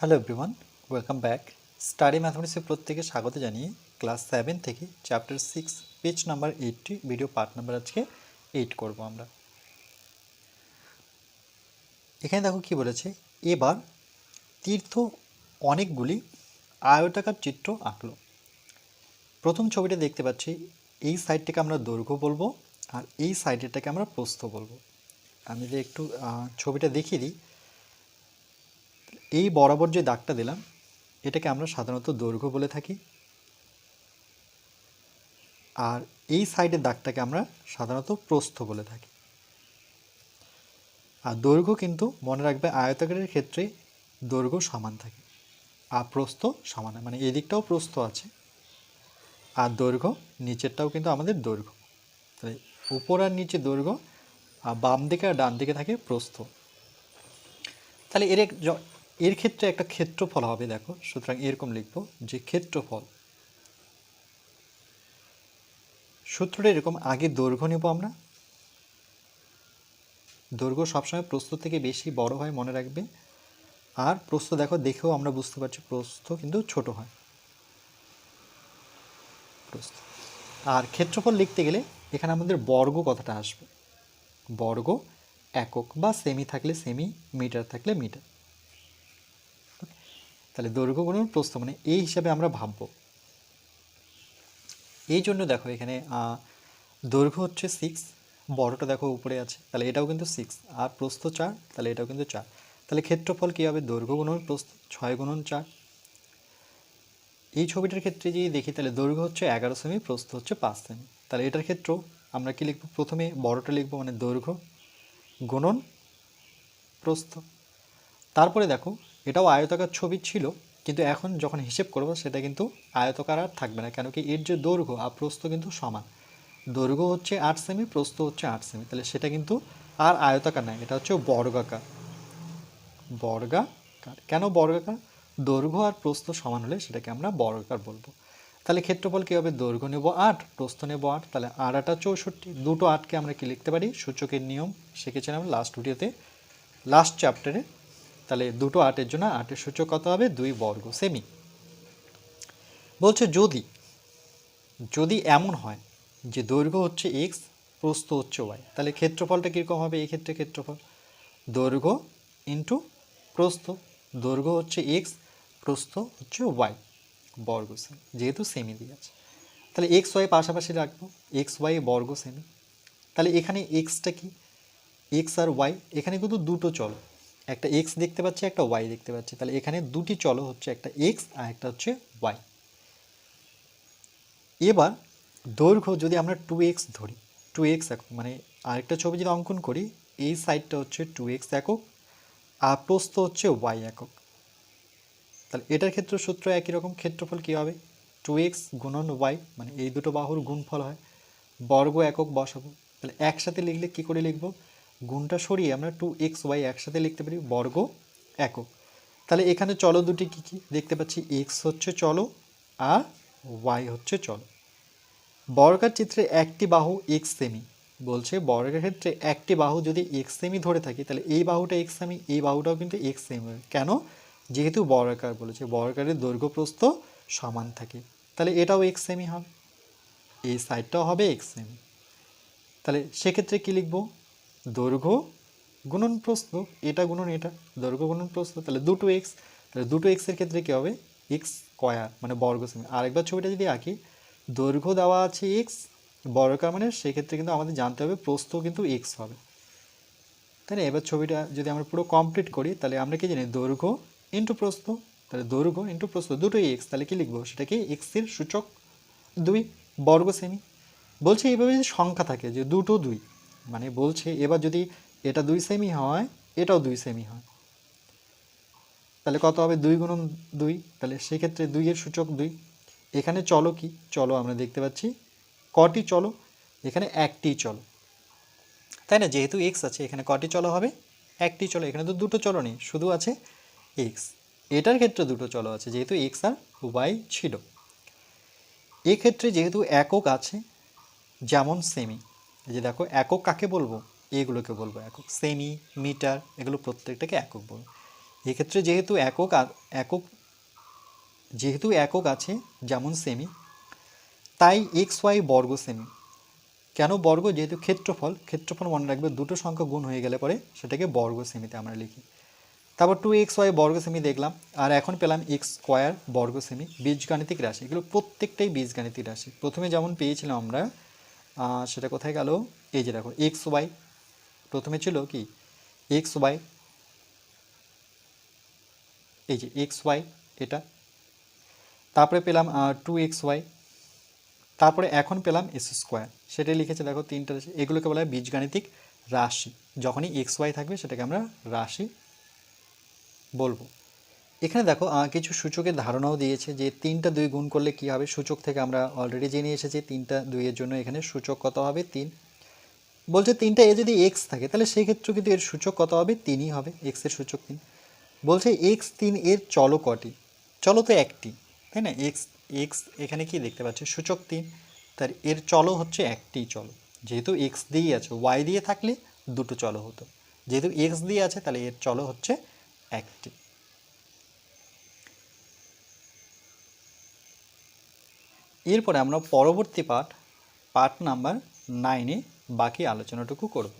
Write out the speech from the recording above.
Hello everyone welcome back study ম্যাথমেটিক্সের প্রত্যেকে স্বাগত জানিয়ে ক্লাস সেভেন থেকে chapter six page number eighty video part number আজকে এইট করব আমরা। এখানে দেখো কি বলেছে? এবার তীর্থ অনেকগুলি আয়তাকার চিত্র আঁকলো। প্রথম ছবিটা দেখতে পাচ্ছি, এই সাইডটাকে আমরা দৈর্ঘ্য বলব আর এই সাইডেরটাকে আমরা প্রস্থ বলব। আমি যদি একটু ছবিটা দেখিয়ে দিই এই বরাবর যে দাগটা দিলাম, এটাকে আমরা সাধারণত দৈর্ঘ্য বলে থাকি। আর এই সাইডের দাগটাকে আমরা সাধারণত প্রস্থ বলে থাকি। আর দৈর্ঘ্য কিন্তু মনে রাখবে আয়তাকারের ক্ষেত্রে দৈর্ঘ্য সমান থাকে, আর প্রস্থ সমান। মানে এদিকটাও প্রস্থ আছে, আর দৈর্ঘ্য নিচেরটাও কিন্তু আমাদের দৈর্ঘ্য। তাহলে উপর আর নিচে দৈর্ঘ্য, আর বাম দিকে আর ডান দিকে থাকে প্রস্থ। তাহলে এর এর ক্ষেত্রে একটা ক্ষেত্রফল হবে, দেখো, সুতরাং এরকম লিখব যে ক্ষেত্রফল সূত্রটা এরকম, আগে দৈর্ঘ্য নেব আমরা। দৈর্ঘ্য সবসময় প্রস্থ থেকে বেশি বড় হয়, মনে রাখবে। আর প্রস্থ, দেখো, দেখেও আমরা বুঝতে পারছি, প্রস্থ কিন্তু ছোট হয়। প্রস্থ। আর ক্ষেত্রফল লিখতে গেলে এখানে আমাদের বর্গ কথাটা আসবে। বর্গ একক বা সেমি থাকলে সেমি মিটার থাকলে মিটার তাহলে দৈর্ঘ্য গুণন প্রস্থ মানে এই হিসাবে আমরা ভাবব। এই জন্য দেখো এখানে দৈর্ঘ্য হচ্ছে সিক্স বড়টা দেখো উপরে আছে, তাহলে এটাও কিন্তু সিক্স আর প্রস্থ চার, তাহলে এটাও কিন্তু চার। তাহলে ক্ষেত্রফল কী হবে? দৈর্ঘ্য গুণন প্রস্থ, ছয় গুণন চার। এই ছবিটার ক্ষেত্রে যদি দেখি, তাহলে দৈর্ঘ্য হচ্ছে এগারো সেমি, প্রস্থ হচ্ছে পাঁচ সেমি। তাহলে এটার ক্ষেত্রেও আমরা কি লিখব? প্রথমে বড়টা লিখব মানে দৈর্ঘ্য গুণন প্রস্থ। তারপরে দেখো এটাও আয়তাকার ছবি ছিল, কিন্তু এখন যখন হিসেব করব সেটা কিন্তু আয়তকার আর থাকবে না, কেন কি এর যে দৈর্ঘ্য আর প্রস্থ কিন্তু সমান। দৈর্ঘ্য হচ্ছে আট সেমি, প্রস্থ হচ্ছে আট সেমি, তাহলে সেটা কিন্তু আর আয়তাকার নয় এটা হচ্ছে বর্গাকার। বর্গাকার, কেন বর্গাকার? দৈর্ঘ্য আর প্রস্থ সমান হলে সেটাকে আমরা বর্গাকার বলব। তাহলে ক্ষেত্রফল কী হবে? দৈর্ঘ্য নেব আট, প্রস্থ নেব আট, তাহলে আট আটা চৌষট্টি, দুটো আটকে আমরা কি লিখতে পারি? সূচকের নিয়ম শিখেছিলাম লাস্ট ভিডিওতে লাস্ট চ্যাপ্টারে তাহলে দুটো আটের জন্য আটের সূচক কত হবে? দুই বর্গ সেমি। বলছে যদি যদি এমন হয় যে দৈর্ঘ্য হচ্ছে এক্স প্রস্থ হচ্ছে ওয়াই তাহলে ক্ষেত্রফলটা কীরকম হবে? এই ক্ষেত্রে ক্ষেত্রফল দৈর্ঘ্য ইন্টু প্রস্থ, দৈর্ঘ্য হচ্ছে এক্স প্রস্থ হচ্ছে ওয়াই বর্গ সেমি, যেহেতু সেমি দিয়ে আছে। তাহলে এক্স ওয়াই পাশাপাশি রাখব এক্স ওয়াই বর্গ সেমি। তাহলে এখানে এক্সটা কি? এক্স আর ওয়াই এখানে কিন্তু দুটো চলো। একটা এক্স দেখতে পাচ্ছি, একটা ওয়াই দেখতে পাচ্ছি। তাহলে এখানে দুটি চলো হচ্ছে, একটা এক্স আর একটা হচ্ছে ওয়াই এবার দৈর্ঘ্য যদি আমরা টু এক্স ধরি টু এক্স একক মানে আরেকটা ছবি যদি অঙ্কন করি, এই সাইডটা হচ্ছে টু এক্স একক, আর প্রস্থ হচ্ছে ওয়াই একক। তাহলে এটার ক্ষেত্র সূত্র একই রকম, ক্ষেত্রফল কী হবে? টু এক্স গুণন ওয়াই মানে এই দুটো বাহুর গুণফল হয়, বর্গ একক বসাবো। তাহলে একসাথে লিখলে কি করে লিখব? গুণটা সরিয়ে আমরা টু এক্স ওয়াই একসাথে লিখতে পারি বর্গ একক। তাহলে এখানে চলো দুটি কী কী? দেখতে পাচ্ছি এক্স হচ্ছে চলো আর ওয়াই হচ্ছে চলো। বর্গার চিত্রে একটি বাহু এক্স সেমি বলছে বর্গের ক্ষেত্রে একটি বাহু যদি এক্স সেমি ধরে থাকি, তাহলে এই বাহুটা এক্স সেমি এই বাহুটাও কিন্তু এক্স সেমি কেন? যেহেতু বর্গাকার বলেছে, বর্গাকারের দৈর্ঘ্য প্রস্থ সমান থাকে। তাহলে এটাও এক্স সেমি হবে, এই সাইডটাও হবে এক্স সেমি তাহলে সেক্ষেত্রে কী লিখব? দৈর্ঘ্য গুণন প্রস্থ, এটা গুণন এটা, দৈর্ঘ্য গুণন প্রস্থ, তাহলে দুটো এক্স তাহলে দুটো এক্সের ক্ষেত্রে কী হবে? এক্স স্কোয়ার মানে বর্গ সেমি আরেকবার ছবিটা যদি আঁকি, দৈর্ঘ্য দেওয়া আছে এক্স বর্গাকার মানে সেক্ষেত্রে কিন্তু আমাদের জানতে হবে প্রস্থ কিন্তু এক্স হবে। তাই না এবার ছবিটা যদি আমরা পুরো কমপ্লিট করি, তাহলে আমরা কি জানি? দৈর্ঘ্য ইন্টু প্রস্থ, তাহলে দৈর্ঘ্য ইন্টু প্রস্থ, দুটোই এক্স তাহলে কী লিখব? সেটাকে এক্সের সূচক দুই, বর্গ সেমি বলছে এইভাবে যদি সংখ্যা থাকে, যে দুটো দুই মানে বলছে, এবার যদি এটা দুই সেমি হয়, এটাও দুই সেমি হয়। তাহলে কত হবে? দুই গুণন দুই। তাহলে সেক্ষেত্রে দুইয়ের সূচক দুই। এখানে চলো কি? চলো, আমরা দেখতে পাচ্ছি। কটি চলো? এখানে একটি চলো। তাই না? যেহেতু এক্স আছে, এখানে কটি চলো হবে? একটি চলো। এখানে তো দুটো চলো নেই। শুধু আছে এক্স এটার ক্ষেত্রে দুটো চলো আছে, যেহেতু এক্স আর ওয়াই ছিল। এক্ষেত্রে যেহেতু একক আছে, যেমন সেমি যে দেখো, একক কাকে বলব? এগুলোকে বলব। একক সেমি, মিটার, এগুলো প্রত্যেকটাকে একক বলব। এক্ষেত্রে যেহেতু একক একক, যেহেতু একক আছে, যেমন সেমি, তাই এক্স, ওয়াই বর্গ সেমি। কেন বর্গ? যেহেতু ক্ষেত্রফল ক্ষেত্রফল মনে রাখবে, দুটো সংখ্যা গুণ হয়ে গেলে পরে সেটাকে বর্গ সেমিতে আমরা লিখি। তারপর টু এক্স, ওয়াই বর্গ সেমি দেখলাম, আর এখন পেলাম এক্স, স্কোয়ার বর্গ সেমি, বীজগাণিতিক রাশি। এগুলো প্রত্যেকটাই বীজগাণিতিক রাশি। প্রথমে যেমন পেয়েছিলাম আমরা সেটা কোথায় গেল? এই যে দেখো এক্স ওয়াই প্রথমে ছিল কি? এক্স ওয়াই এই যে এক্স ওয়াই এটা। তারপরে পেলাম টু এক্স ওয়াই তারপরে এখন পেলাম এস স্কোয়ার সেটাই লিখেছে, দেখো, তিনটা এগুলোকে বলা হয় বীজগাণিতিক রাশি। যখনই এক্স ওয়াই থাকবে, সেটাকে আমরা রাশি বলব। এখানে দেখো কিছু সূচকের ধারণাও দিয়েছে যে তিনটা দুই গুণ করলে কি হবে? সূচক থেকে আমরা অলরেডি জেনে এসেছি তিনটা দুইয়ের জন্য এখানে সূচক কত হবে? তিন। বলছে তিনটা এ যদি এক্স থাকে, তাহলে সেই ক্ষেত্রে কিন্তু এর সূচক কত হবে? তিনই হবে এক্সের সূচক তিন। বলছে এক্স তিন এর চলো কটি? চলো তো একটি, তাই না? এক্স এক্স এখানে কি দেখতে পাচ্ছি? সূচক তিন। তার এর চলো হচ্ছে একটি চলো। যেহেতু এক্স দিয়েই আছে ওয়াই দিয়ে থাকলে দুটো চলো হতো। যেহেতু এক্স দিয়ে আছে, তাহলে এর চলো হচ্ছে একটি। এরপরে আমরা পরবর্তী পাঠ পাঠ নাম্বার নাইনে বাকি আলোচনাটুকু করব।